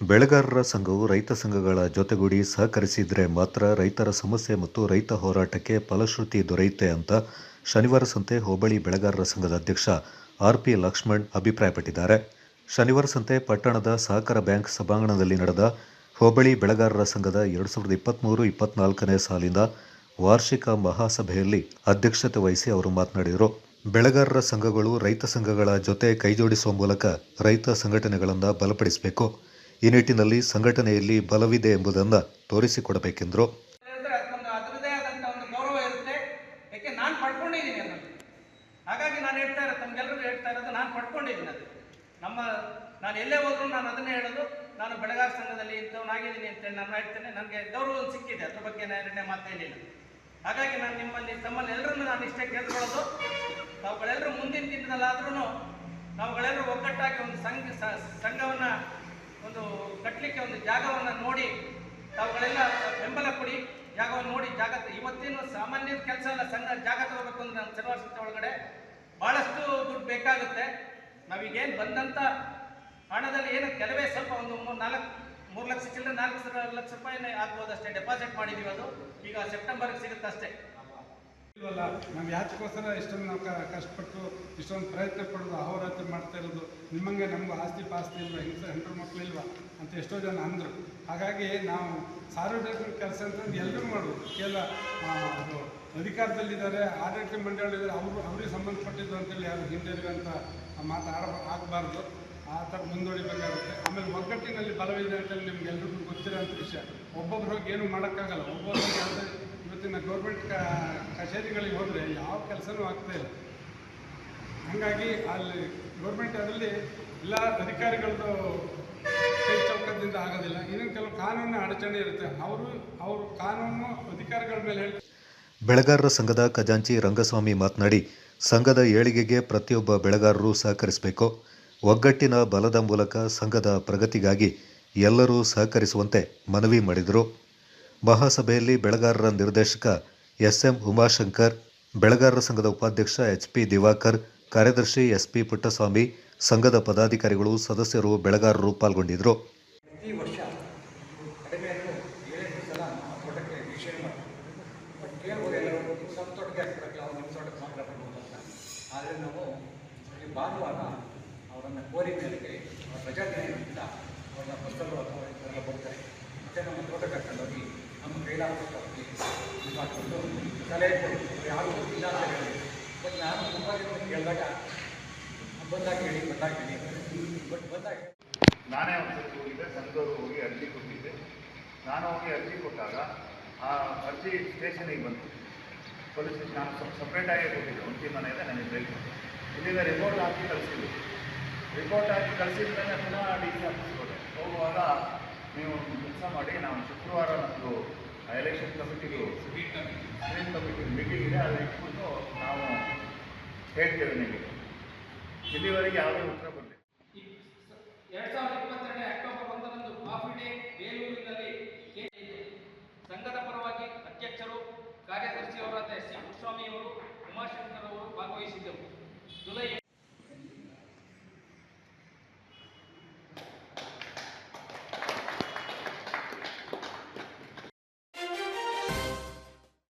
ಬೆಳೆಗಾರರ ಸಂಘವು ರೈತ ಸಂಘಗಳ ಜೊತೆಗೂಡಿ ಸಹಕರಿಸಿದರೆ ಮಾತ್ರ ರೈತರ ಸಮಸ್ಯೆ ಮತ್ತು ರೈತ ಹೋರಾಟಕ್ಕೆ ಫಲಶ್ರುತಿ ದೊರೆಯುತ್ತೆ ಅಂತ ಶನಿವಾರ ಸಂತೆ ಹೋಬಳಿ ಬೆಳೆಗಾರರ ಸಂಘದ ಅಧ್ಯಕ್ಷ ಆರ್ ಪಿ ಲಕ್ಷ್ಮಣ್ ಅಭಿಪ್ರಾಯಪಟ್ಟಿದ್ದಾರೆ. ಶನಿವಾರ ಸಂತೆ ಪಟ್ಟಣದ ಸಹಕಾರ ಬ್ಯಾಂಕ್ ಸಭಾಂಗಣದಲ್ಲಿ ನಡೆದ ಹೋಬಳಿ ಬೆಳೆಗಾರರ ಸಂಘದ ಎರಡು ಸಾವಿರದ ಇಪ್ಪತ್ತ್ಮೂರು ಇಪ್ಪತ್ನಾಲ್ಕನೇ ಸಾಲಿನ ವಾರ್ಷಿಕ ಮಹಾಸಭೆಯಲ್ಲಿ ಅಧ್ಯಕ್ಷತೆ ವಹಿಸಿ ಅವರು ಮಾತನಾಡಿದರು. ಬೆಳೆಗಾರರ ಸಂಘಗಳು ರೈತ ಸಂಘಗಳ ಜೊತೆ ಕೈಜೋಡಿಸುವ ಮೂಲಕ ರೈತ ಸಂಘಟನೆಗಳನ್ನು ಬಲಪಡಿಸಬೇಕು. ಈ ನಿಟ್ಟಿನಲ್ಲಿ ಸಂಘಟನೆಯಲ್ಲಿ ಬಲವಿದೆ ಎಂಬುದನ್ನು ತೋರಿಸಿಕೊಡಬೇಕೆಂದರು. ಹಾಗಾಗಿ ನಾನು ಹೇಳ್ತಾ ಇರೋದು ತಮ್ಗೆಲ್ಲರಿಗೂ ಹೇಳ್ತಾ ಇರೋದು, ನಾನು ಪಡ್ಕೊಂಡಿದ್ದೀನಿ ಅದು. ನಮ್ಮ, ನಾನು ಎಲ್ಲೇ ಹೋದ್ರು ನಾನು ಅದನ್ನೇ ಹೇಳೋದು. ನಾನು ಬೆಳಗಾವಿ ಸಂಘದಲ್ಲಿ ಇಂಥವನಾಗಿದ್ದೀನಿ ಅಂತೇಳಿ ನಾನು ಹೇಳ್ತೇನೆ. ನನಗೆ ಗೌರವ ಸಿಕ್ಕಿದೆ. ಅದ್ರ ಬಗ್ಗೆ ಎರಡನೇ ಮಾತೇನಿಲ್ಲ ಹಾಗಾಗಿ ನಾನು ನಿಮ್ಮಲ್ಲಿ, ತಮ್ಮಲ್ಲಿ ಎಲ್ಲರನ್ನು ನಾನು ಇಷ್ಟೇ ಕೇಳ್ಕೊಳ್ಳೋದು. ನಾವುಗಳೆಲ್ಲರೂ ಮುಂದಿನ ದಿನದಲ್ಲಾದ್ರೂ ನಾವುಗಳೆಲ್ಲರೂ ಒಗ್ಗಟ್ಟಾಗಿ ಒಂದು ಸಂಘ ಸಂಘವನ್ನ ಒಂದು ಕಟ್ಟಲಿಕ್ಕೆ ಒಂದು ಜಾಗವನ್ನು ನೋಡಿ, ತಾವುಗಳೆಲ್ಲ ಬೆಂಬಲ ಕೊಡಿ, ಜಾಗವನ್ನು ನೋಡಿ, ಜಾಗ ಇವತ್ತೇನು ಸಾಮಾನ್ಯ ಕೆಲಸ ಅಲ್ಲ ಸಂಘ ಜಾಗ ತಗೋಬೇಕು ಅಂದ್ರೆ ನಮ್ಮ ಶನಿವಾರ ಒಳಗಡೆ ಭಾಳಷ್ಟು ದುಡ್ಡು ಬೇಕಾಗುತ್ತೆ. ನಾವೀಗೇನು ಬಂದಂಥ ಹಣದಲ್ಲಿ ಏನು ಕೆಲವೇ ಸ್ವಲ್ಪ ಒಂದು ಮೂರು ನಾಲ್ಕು, ಮೂರು ಲಕ್ಷ ಚಿಲ್ಲರೆ ನಾಲ್ಕು ಲಕ್ಷ ರೂಪಾಯಿ ಆಗ್ಬೋದು ಅಷ್ಟೇ, ಡೆಪಾಸಿಟ್ ಮಾಡಿದ್ದೀವಿ ಅದು. ಈಗ ಸೆಪ್ಟೆಂಬರ್ಗೆ ಸಿಗುತ್ತೆ ಅಷ್ಟೇ. ಇಲ್ವಲ್ಲ ನಾವು ಯಾತಕ್ಕೋಸ್ಕರ ಇಷ್ಟೊಂದು ನಾವು ಕಷ್ಟಪಟ್ಟು ಇಷ್ಟೊಂದು ಪ್ರಯತ್ನ ಪಡೋದು, ಅಹೋರಾತ್ರಿ ಮಾಡ್ತಾ ಇರೋದು, ನಿಮ್ಮಂಗೆ ನಮಗೂ ಆಸ್ತಿ ಪಾಸ್ತಿ ಇಲ್ವಾ ಹಿಂಸೆ ಹೆಣ್ಣು ಮಕ್ಕಳು ಇಲ್ವಾ ಅಂತ ಎಷ್ಟೋ ಜನ ಅಂದರು. ಹಾಗಾಗಿ ನಾವು ಸಾರ್ವಜನಿಕ ಕೆಲಸ ಅಂತಂದು ಎಲ್ಲರೂ ಕೇವಲ ಅದು ಅಧಿಕಾರದಲ್ಲಿದ್ದಾರೆ, ಆಡಳಿತ ಮಂಡಳಿದ್ದಾರೆ ಅವರು ಅವ್ರಿಗೆ ಸಂಬಂಧಪಟ್ಟಿದ್ದು ಅಂತೇಳಿ ಯಾರು ಹಿಂದಿರುವಂಥ ಅಂತ ಆಡ ಆಗಬಾರ್ದು. ಆ ಥರ ಮುಂದೂಡಿಬೇಕಾಗುತ್ತೆ ಆಮೇಲೆ ಒಗ್ಗಟ್ಟಿನಲ್ಲಿ ಬಲವಿದೆ ಅಂತೇಳಿ ನಿಮ್ಗೆ ಎಲ್ರಿಗೂ ಗೊತ್ತಿರೋಂಥ ವಿಷಯ. ಒಬ್ಬೊಬ್ರು ಹೋಗಿ ಏನು ಮಾಡೋಕ್ಕಾಗಲ್ಲ. ಒಬ್ಬೊಬ್ರು ಯಾವುದೇ ಇವತ್ತಿನ ಗೌರ್ಮೆಂಟ್ ಕಚೇರಿಗಳಿಗೆ ಹೋದರೆ ಯಾವ ಕೆಲಸನೂ ಆಗ್ತಾ ಇಲ್ಲ. ಹಾಗಾಗಿ ಅಲ್ಲಿ ಗೌರ್ಮೆಂಟ್ ಅದರಲ್ಲಿ ಎಲ್ಲ ಅಧಿಕಾರಿಗಳದ್ದು ಕೈ ಚೌಕದಿಂದ ಆಗೋದಿಲ್ಲ. ಇನ್ನೊಂದು ಕೆಲವು ಕಾನೂನಿನ ಅಡಚಣೆ ಇರುತ್ತೆ. ಅವರು ಅವರು ಕಾನೂನು ಅಧಿಕಾರಿಗಳ ಮೇಲೆ ಹೇಳಿ ಬೆಳೆಗಾರರ ಸಂಘದ ಖಜಾಂಚಿ ರಂಗಸ್ವಾಮಿ ಮಾತನಾಡಿ, ಸಂಘದ ಏಳಿಗೆಗೆ ಪ್ರತಿಯೊಬ್ಬ ಬೆಳೆಗಾರರು ಸಹಕರಿಸಬೇಕು. ಒಗ್ಗಟ್ಟಿನ ಬಲದ ಮೂಲಕ ಸಂಘದ ಪ್ರಗತಿಗಾಗಿ ಎಲ್ಲರೂ ಸಹಕರಿಸುವಂತೆ ಮನವಿ ಮಾಡಿದರು. ಮಹಾಸಭೆಯಲ್ಲಿ ಬೆಳೆಗಾರರ ನಿರ್ದೇಶಕ ಎಸ್ಎಂ ಉಮಾಶಂಕರ್, ಬೆಳೆಗಾರರ ಸಂಘದ ಉಪಾಧ್ಯಕ್ಷ ಎಚ್ ಪಿ ದಿವಾಕರ್, ಕಾರ್ಯದರ್ಶಿ ಎಸ್ಪಿ ಪುಟ್ಟಸ್ವಾಮಿ, ಸಂಘದ ಪದಾಧಿಕಾರಿಗಳು, ಸದಸ್ಯರು, ಬೆಳೆಗಾರರು ಪಾಲ್ಗೊಂಡಿದ್ದರು. ಅವರನ್ನು ಕೋರಿ ಮೇಲೆ ಅವರ ರಜಾ ದಿನದಿಂದ ಅವರನ್ನ ಬಸ್ಸಲ್ಲೂ ಅಥವಾ ಬರ್ತಾರೆ. ಮತ್ತು ನಮ್ಮ ತೋಟಕ್ಕೆ ಹಾಕೊಂಡು ಹೋಗಿ ನಮ್ಮ ಕೈಲಾದಷ್ಟು ಅವ್ರಿಗೆ ಇದು ಮಾಡಿಕೊಂಡು ಸಲಹೆ ಕೊಡಿ ಯಾರು ಇಲ್ಲ ಅಂತ ಹೇಳಿ. ಬಟ್ ನಾನು ತುಂಬ ಜನ ಕೇಳಿದಾಗ ಬಂದಾಗ ಹೇಳಿ ಬಂದಾಗ ಹೇಳಿ ಬಟ್ ಬಂದಾಗ ನಾನೇ ಒಂದ್ಸತಿ ಹೋಗಿದ್ದೆ ಸಂಘದವರು ಹೋಗಿ ಅರ್ಜಿ ಕೊಟ್ಟಿದ್ದೆ. ನಾನು ಹೋಗಿ ಅರ್ಜಿ ಕೊಟ್ಟಾಗ ಆ ಅರ್ಜಿ ಸ್ಟೇಷನಿಗೆ ಬಂತು. ಪೊಲೀಸ್ ನಾನು ಸಪ್ರೇಟಾಗಿ ಕೊಟ್ಟಿದ್ದೆ ಒಂದು ಟೀಮ್ ಇದೆ ನನಗೆ ಬೇಕು ಇಲ್ಲಿಂದ ರಿಪೋರ್ಟ್ ಹಾಕಿ ಕಳಿಸಿದ್ವಿ ರಿಪೋರ್ಟ್ ಹಾಕಿ ಕಳಿಸಿದ ಮೇಲೆ ಪುನಃ ಡಿ ಸಿ ಆಫೀಸ್ಗೆ ಹೋಗುವಾಗ ನೀವು ಕೆಲಸ ಮಾಡಿ ನಾವು ಶುಕ್ರವಾರ ನಮ್ಮದು ಎಲೆಕ್ಷನ್ ಕಮಿಟಿದು ಸ್ಕ್ರೀನ್ ಕಮಿಟಿ ಮೀಟಿಂಗ್ ಇದೆ ಅದು ಇಟ್ಬಿಟ್ಟು ನಾವು ಹೇಳ್ತೇವೆ ನಿಮಗೆ. ಇಲ್ಲಿವರೆಗೆ ಯಾವುದೇ ಉತ್ತರ ಬರಲಿ ಎರಡ್ ಸಾವಿರದ ಇಪ್ಪತ್ತೆರಡನೇ ಅಕ್ಟೋಬರ್ ಒಂದರಂದು ಕಾಫಿ ಡೇ ಬೇಲೂರಿನಲ್ಲಿ ಸಂಘದ ಪರವಾಗಿ ಅಧ್ಯಕ್ಷರು, ಕಾರ್ಯದರ್ಶಿಯವರಾದ ಎಸ್ ಸಿ. ಅವರು ಉಮಾಶಂಕರ್ ಅವರು ಭಾಗವಹಿಸಿದ್ದರು. ಜುಲೈ